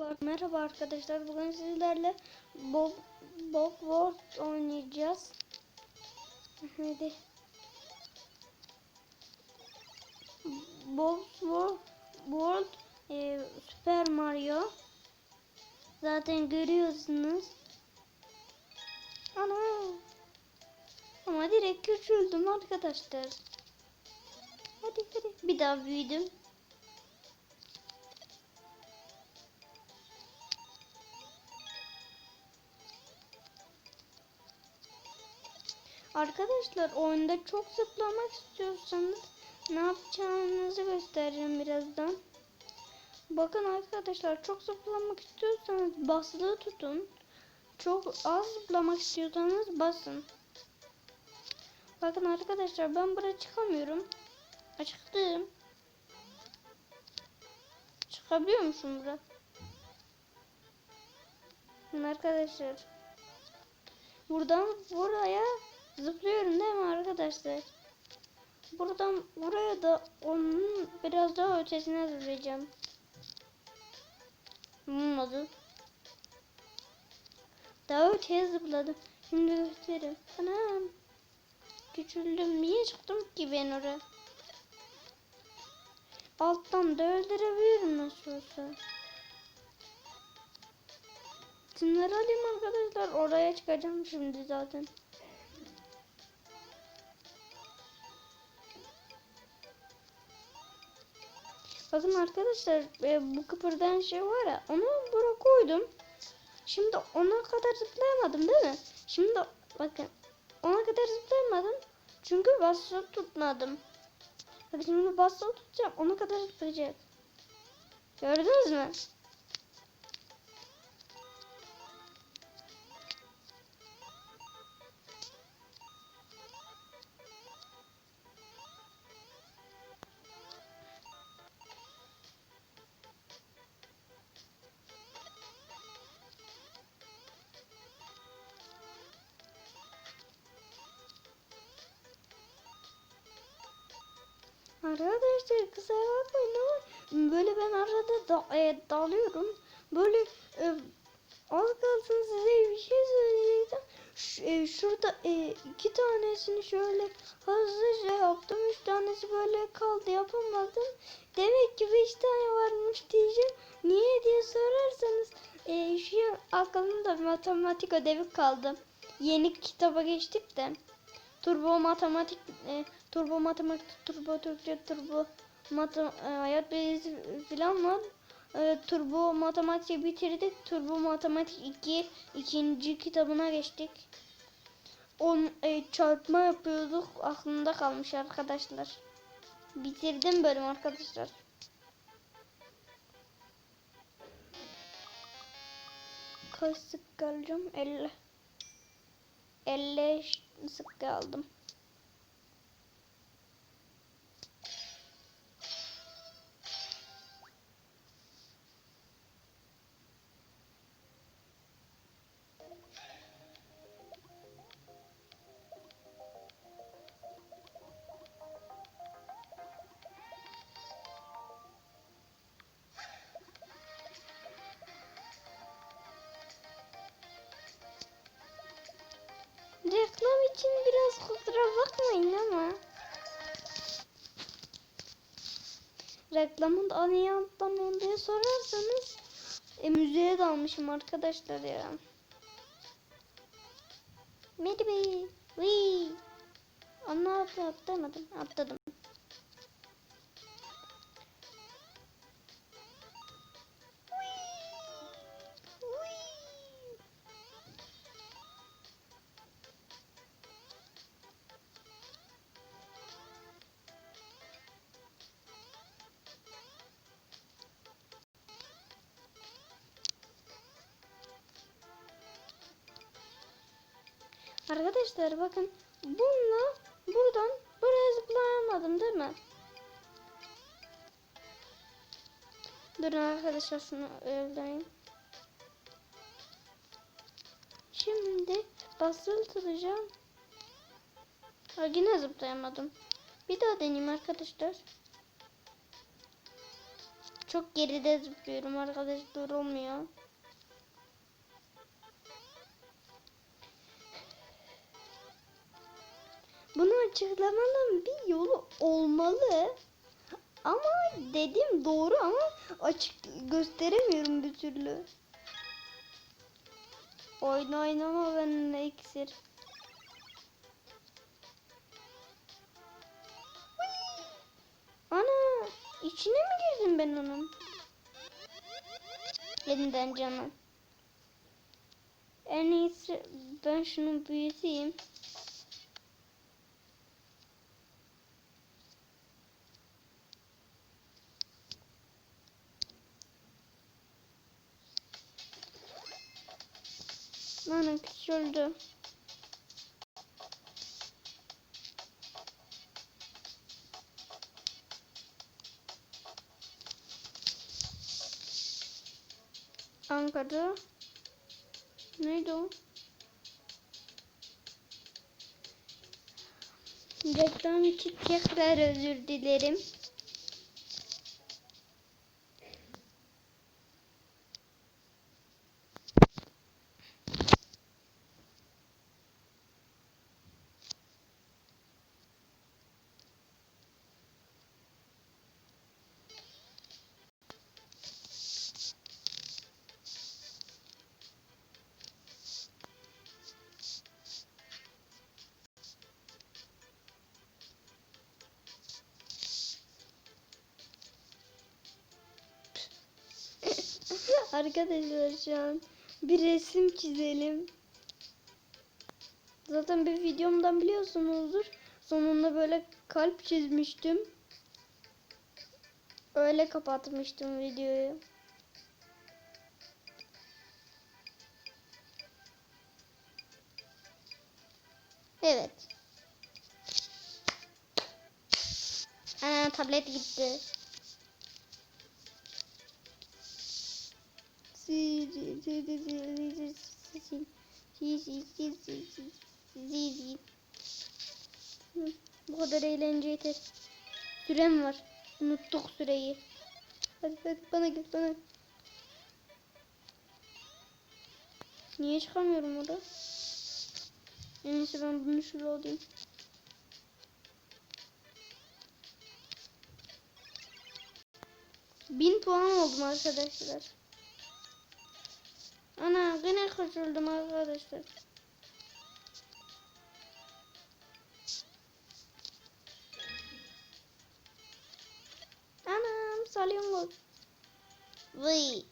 Merhaba, merhaba arkadaşlar. Bugün sizlerle Bob World oynayacağız. Hadi. Bob World, World e, Super Mario. Zaten görüyorsunuz. Ana. Ama direkt küçüldüm arkadaşlar. Hadi hadi. Bir daha büyüdüm. Arkadaşlar oyunda çok zıplamak istiyorsanız ne yapacağınızı göstereceğim birazdan. Bakın arkadaşlar çok zıplamak istiyorsanız basılı tutun. Çok az zıplamak istiyorsanız basın. Bakın arkadaşlar ben buraya çıkamıyorum. Çıktım. Çıkabiliyor musun buraya? Arkadaşlar. Buradan buraya zıplıyorum değil mi arkadaşlar? Buradan buraya da onun biraz daha ötesine zıplayacağım. Olmadı. Daha öteye zıpladım. Şimdi göstereyim. Anam. Küçüldüm. Niye çıktım ki ben oraya? Alttan da öldürebilirim nasıl olsa. Şunları alayım arkadaşlar. Oraya çıkacağım şimdi zaten. Bakın arkadaşlar e, bu kıpırdayan şey var ya onu buraya koydum. Şimdi ona kadar zıplayamadım değil mi? Şimdi bakın ona kadar zıplayamadım. Çünkü basılı tutmadım. Bakın şimdi basılı tutacağım. Ona kadar zıplayacak. Gördünüz mü? Arkadaşlar kusura bakmayın ama böyle ben arada da, e, dalıyorum. Böyle e, az kalsın size bir şey söyleyecektim. Ş, e, şurada e, iki tanesini şöyle hızlıca yaptım. Üç tanesi böyle kaldı yapamadım. Demek ki beş tane varmış diyeceğim. Niye diye sorarsanız e, şu an aklımda matematik ödevi kaldı. Yeni kitaba geçtik de. Turbo matematik, e, turbo matematik, turbo Türkçe, turbo matem e, hayat bilgisi falan var. E, turbo matematik bitirdik. Turbo matematik 2 ikinci kitabına geçtik. On e, çarpma yapıyorduk. Aklımda kalmış arkadaşlar. Bitirdim bölüm arkadaşlar. Kaç sık alacağım? 50. 50 sık aldım. Reklamın da niye atlamıyorum diye sorarsanız e, müziğe dalmışım arkadaşlar ya. Merhaba. Vii. Onu atla atlamadım. Atladım. Arkadaşlar bakın bununla buradan buraya zıplayamadım değil mi? Durun arkadaşlar şunu öldüreyim. Şimdi basılı tutacağım. Ha, yine zıplayamadım. Bir daha deneyeyim arkadaşlar. Çok geride zıplıyorum arkadaşlar olmuyor. Açıklamanın bir yolu olmalı. Ama dedim doğru ama açık gösteremiyorum bir türlü. Oyun oynama benimle iksir. Ana içine mi girdim ben onun? Yeniden canım. En iyisi ben şunu büyüteyim. Lan küçüldü. Ankara. Neydi o? Reklam için tekrar özür dilerim. Arkadaşlar şu an bir resim çizelim. Zaten bir videomdan biliyorsunuzdur. Sonunda böyle kalp çizmiştim. Öyle kapatmıştım videoyu. Evet. Ana tablet gitti. Bu kadar eğlence yeter. Sürem var. Unuttuk süreyi. Hadi hadi bana gel bana. Niye çıkamıyorum orada? En iyisi ben bunu şöyle alayım. Bin puan oldum arkadaşlar. Ana yine kaçırdım arkadaşlar. Anam salyangoz. Vıy.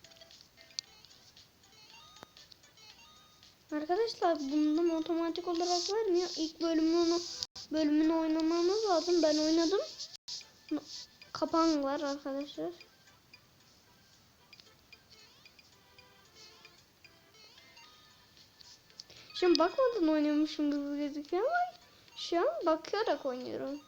Arkadaşlar bundan otomatik olarak vermiyor. İlk bölümünü bölümünü oynamamız lazım. Ben oynadım. Kapan var arkadaşlar. An bakmadan oynuyormuşum gibi gözüküyor ama şu an bakarak oynuyorum.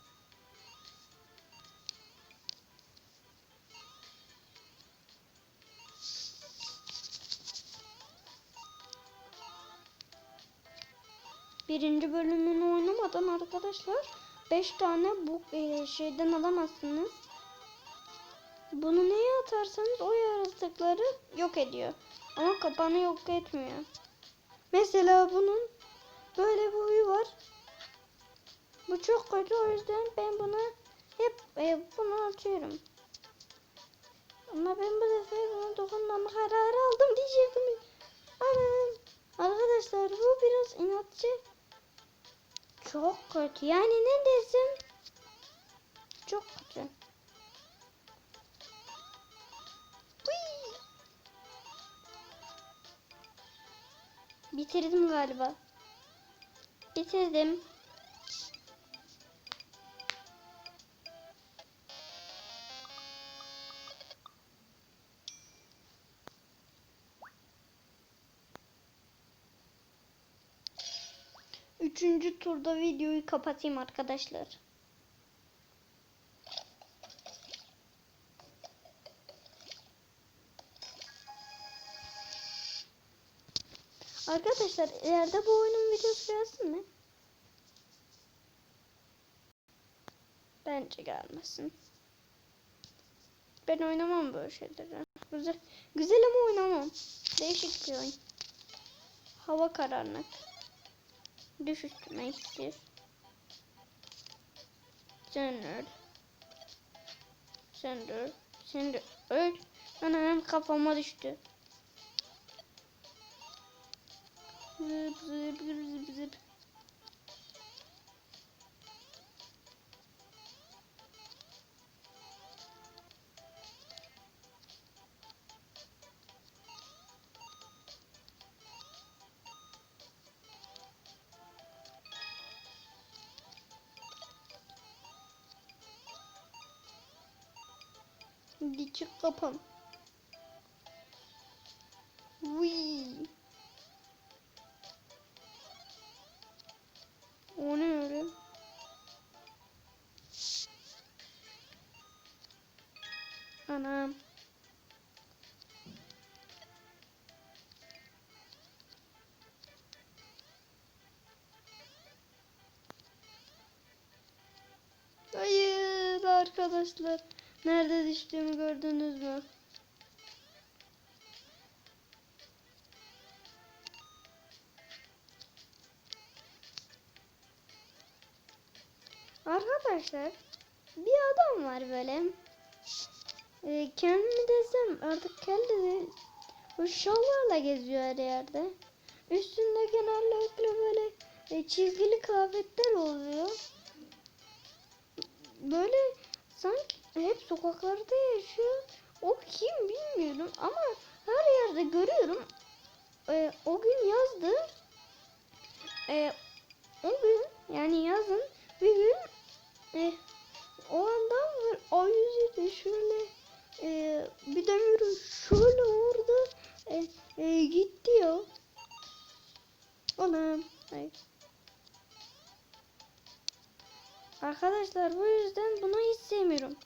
Birinci bölümünü oynamadan arkadaşlar 5 tane bu e, şeyden alamazsınız. Bunu neye atarsanız o yaratıkları yok ediyor. Ama kapanı yok etmiyor. Mesela bunun böyle bir huyu var. Bu çok kötü o yüzden ben buna hep e, bunu atıyorum. Ama ben bu sefer bunu dokunmama kararı aldım diyecektim. Anam. Arkadaşlar bu biraz inatçı. Çok kötü. Yani ne desem çok kötü. Bitirdim galiba. Bitirdim. Üçüncü turda videoyu kapatayım arkadaşlar. Arkadaşlar ileride bu oyunun videosu gelsin mi? Bence gelmesin. ben oynamam böyle şeyleri. Güzel, güzel ama oynamam. Değişik bir oyun. Hava karanlık. Düş üstüme istiyor. Sen öl. Sen öl. Sen öl. Anam kafama düştü. Zıp zıp zıp zıp zıp. Hadi çık Anam. Hayır arkadaşlar. Nerede düştüğümü gördünüz mü? Arkadaşlar bir adam var böyle. Ee, kendimi desem artık kendi bu şalvarla geziyor her yerde. Üstünde genellikle böyle e, çizgili kıyafetler oluyor. Böyle sanki hep sokaklarda yaşıyor. O kim bilmiyorum ama her yerde görüyorum. Ee, o gün yazdı. Ee, o gün yani yazın bir gün e, o adam var o yüzüyle şöyle e, bir demiyorum şöyle orada e, e, gitti ya. Anam. Arkadaşlar bu yüzden bunu hiç sevmiyorum.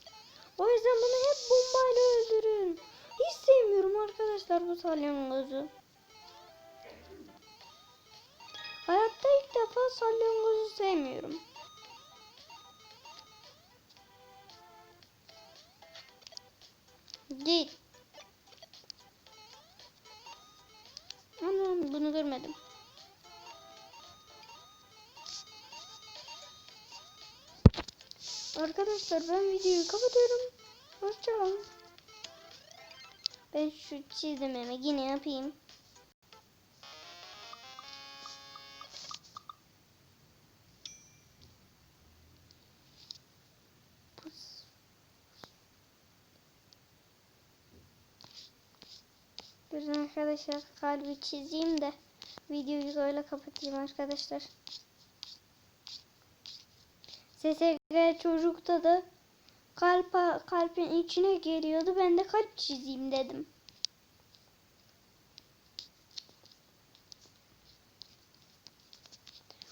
O yüzden bunu hep bombayla öldürün. Hiç sevmiyorum arkadaşlar bu salyangozu. Hayatta ilk defa salyangozu sevmiyorum. Git. Anam bunu görmedim. Arkadaşlar ben videoyu kapatıyorum. Hoşçakalın. Ben şu çizimimi yine yapayım. Durun arkadaşlar kalbi çizeyim de videoyu böyle kapatayım arkadaşlar. SSG çocukta da kalp kalbin içine geliyordu. Ben de kalp çizeyim dedim.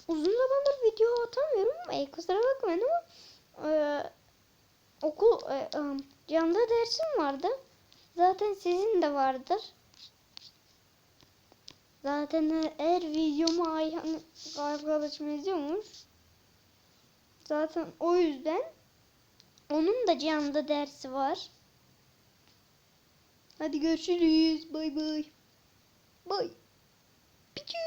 Uzun zamandır video atamıyorum. E, kusura bakmayın ama e, okul e, um, canlı dersim vardı. Zaten sizin de vardır. Zaten eğer videomu Ayhan arkadaşım izliyormuş. Zaten o yüzden onun da canlı dersi var. Hadi görüşürüz. Bay bay. Bay. Piçu.